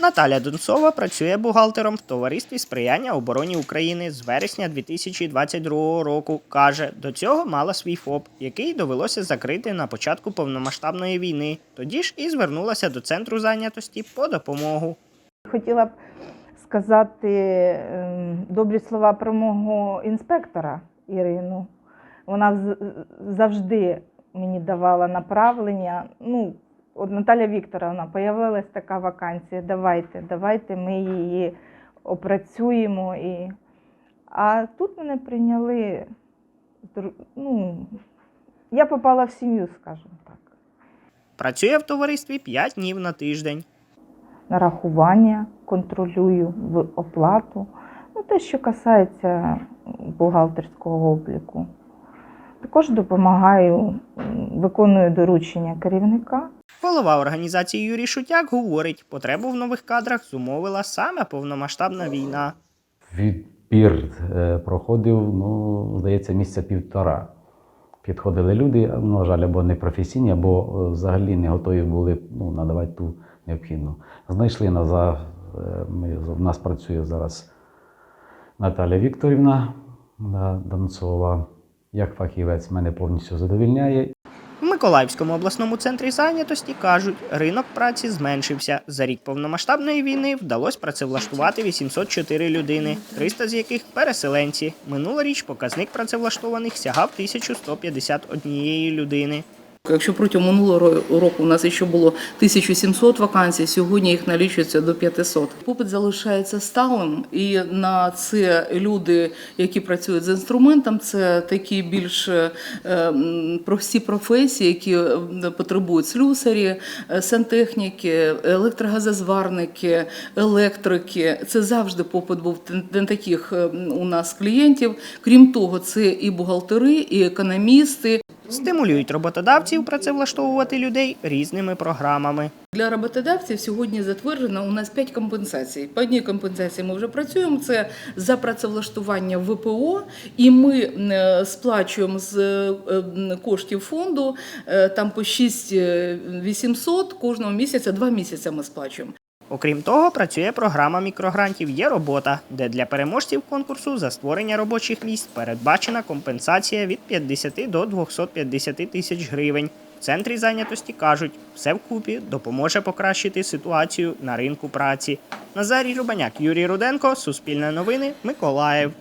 Наталя Донцова працює бухгалтером в товаристві сприяння обороні України з вересня 2022 року. каже, до цього мала свій ФОП, який довелося закрити на початку повномасштабної війни. Тоді ж і звернулася до центру зайнятості по допомогу. Хотіла б сказати ем, добрі слова про мого інспектора Ірину. Вона завжди мені давала направлення. Ну, от Наталя Вікторовна, появилась така вакансія. Давайте, давайте ми її опрацюємо. І... А тут мене прийняли. Ну, я попала в сім'ю, скажімо так. Працює в товаристві 5 днів на тиждень. нарахування контролюю в оплату. Ну, те, що касається бухгалтерського обліку. Також допомагаю, виконую доручення керівника. Голова організації Юрій Шутяк говорить, потребу в нових кадрах зумовила саме повномасштабна війна. Відбір е, проходив, ну, здається, місяця півтора. Підходили люди, ну, на жаль, або непрофесійні, або е, взагалі не готові були ну, надавати ту необхідну. Знайшли нас, е, ми, в нас працює зараз Наталя Вікторівна да, Донцова. Як фахівець мене повністю задовільняє. В Миколаївському обласному центрі зайнятості кажуть, ринок праці зменшився. За рік повномасштабної війни вдалося працевлаштувати 804 людини, 300 з яких переселенці. Минулоріч показник працевлаштованих сягав 1151 людини. Якщо протягом минулого року у нас ще було 1700 вакансій, сьогодні їх налічується до 500. Попит залишається сталим, і на це люди, які працюють з інструментом, це такі більш е, прості професії, які е, потребують слюсарі, е, сантехніки, електрогазозварники, електрики. Це завжди попит був на таких у нас клієнтів. Крім того, це і бухгалтери, і економісти. Стимулюють роботодавців працевлаштовувати людей різними програмами. Для роботодавців сьогодні затверджено у нас 5 компенсацій. По одній компенсації ми вже працюємо. Це за працевлаштування ВПО, і ми е, сплачуємо з е, коштів фонду е, там по 6 800 кожного місяця, два місяці ми сплачуємо. Окрім того, працює програма мікрогрантів Є робота, де для переможців конкурсу за створення робочих місць передбачена компенсація від 50 до 250 тисяч гривень. В центрі зайнятості кажуть, все вкупі допоможе покращити ситуацію на ринку праці. Назарій Рубаняк, Юрій Руденко, Суспільне новини, Миколаїв.